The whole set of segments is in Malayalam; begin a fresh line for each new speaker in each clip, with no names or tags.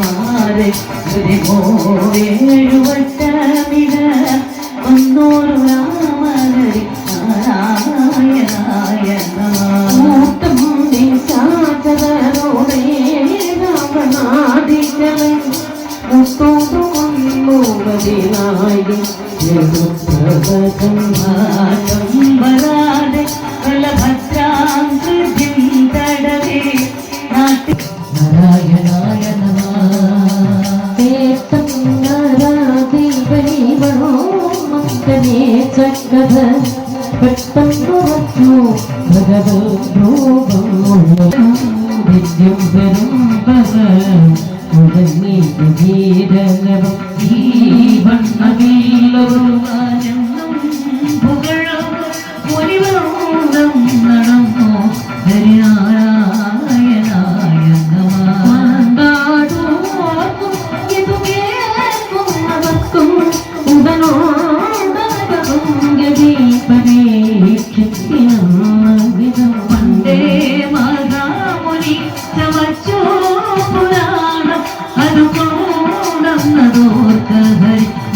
മാറി വട്ടമിട ഒന്നൂറ് രാമരി നാരായണായ
മൂത്തം സാധനോടെ
രാമനാദികളെ മുത്തോടു മുമ്പതിനായി ജഗപ്രവകം ഭാരം വരാ പെട്ടെന്നു ഭഗവദ്രൂപം പെരുമ്പത് തുടങ്ങി ജീരലവും ജീവണ്ണമില്ലൊരു മാനം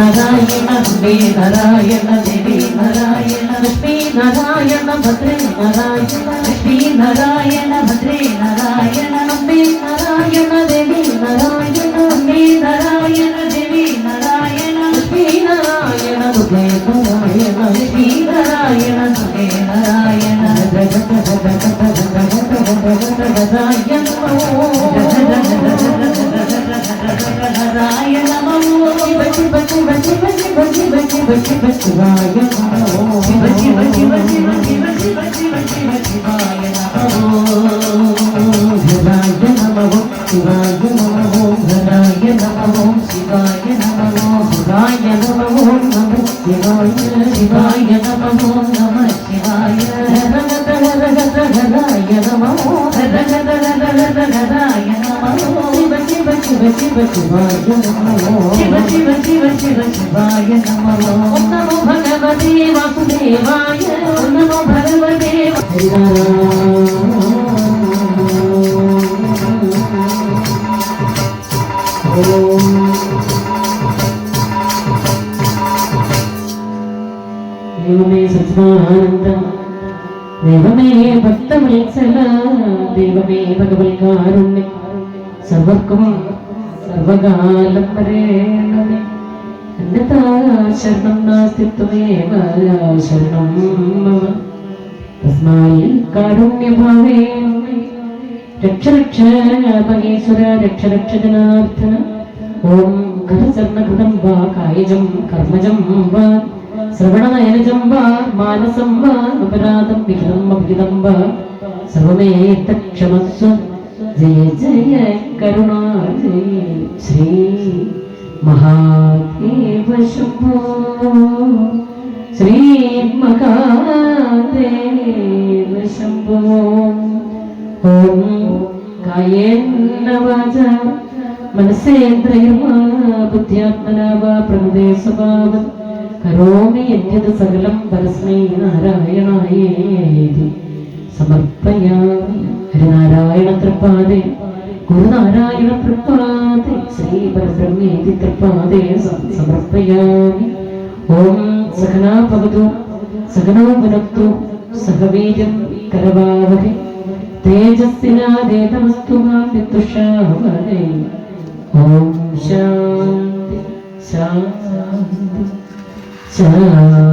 నారాయణ లక్ష్మీ నారాయణ దేవి నారాయణ లక్ష్మీ నారాయణ భద్రే నారాయణ
లక్ష్మీ నారాయణ భద్రే నారాయణ
లక్ష్మీ నారాయణ దేవి నారాయణ
శివ శివ శివ శివ
శివాయ శివాయ నమో నమ
శివాయ రగత
రగత గదాయ
నమో రగత రగత గదాయ నమో శివ
శివ శివ శివ శివాయ నమో శివ
శివ శివ శివ శివాయ
నమో నమో భగవతే
ദൈവമേ ഭക്തവത്സല ദൈവമേ ഭഗവത്കാരുണ്യം. സർവർക്കും സർവകാലം വരേണമേ അന്നതാ ശരണം നാസ്തി ത്വമേവ ശരണം മമ തസ്മായി രക്ഷ രക്ഷ പരമേശ്വര രക്ഷ രക്ഷ ജനാർദ്ദന ഓം കരചരണകൃതം വാ കായജം കർമ്മജം വാ. ശ്രവണനയനജം വാ മാനസം വാ അപരാധം വിഹിതം അഭിഹിതം വാ സർവമേതക്ഷമസ്വ ജയ ജയ കരുണാ ജയ ശ്രീ മഹാദേവ ശംഭോ ശ്രീ മഹാദേവ ശംഭോ ഓം കായേന വാച മനസ്സേന്ദ്രിയർവാ ബുദ്ധ്യാത്മനാ വാ പ്രകൃതേ സ്വഭാവം കരോമി യജ്ഞത് സകലം പരസ്മൈ നാരായണായേതി സമർപ്പയാമി ഹരിനാരായണ തൃപ്പാദേ ഗുരുനാരായണ തൃപ്പാദേ ശ്രീ പരബ്രഹ്മേതി തൃപ്പാദേ സം- സമർപ്പയാമി. ഓം സഹനാ ഭവതു സഹനോ ഭുനക്തു സഹവീര്യം കരവാവഹേ. തേജസ്സിനാദേതമസ്തു മാ ഓം ശാന്തി ശാന്തി. ശാന്തി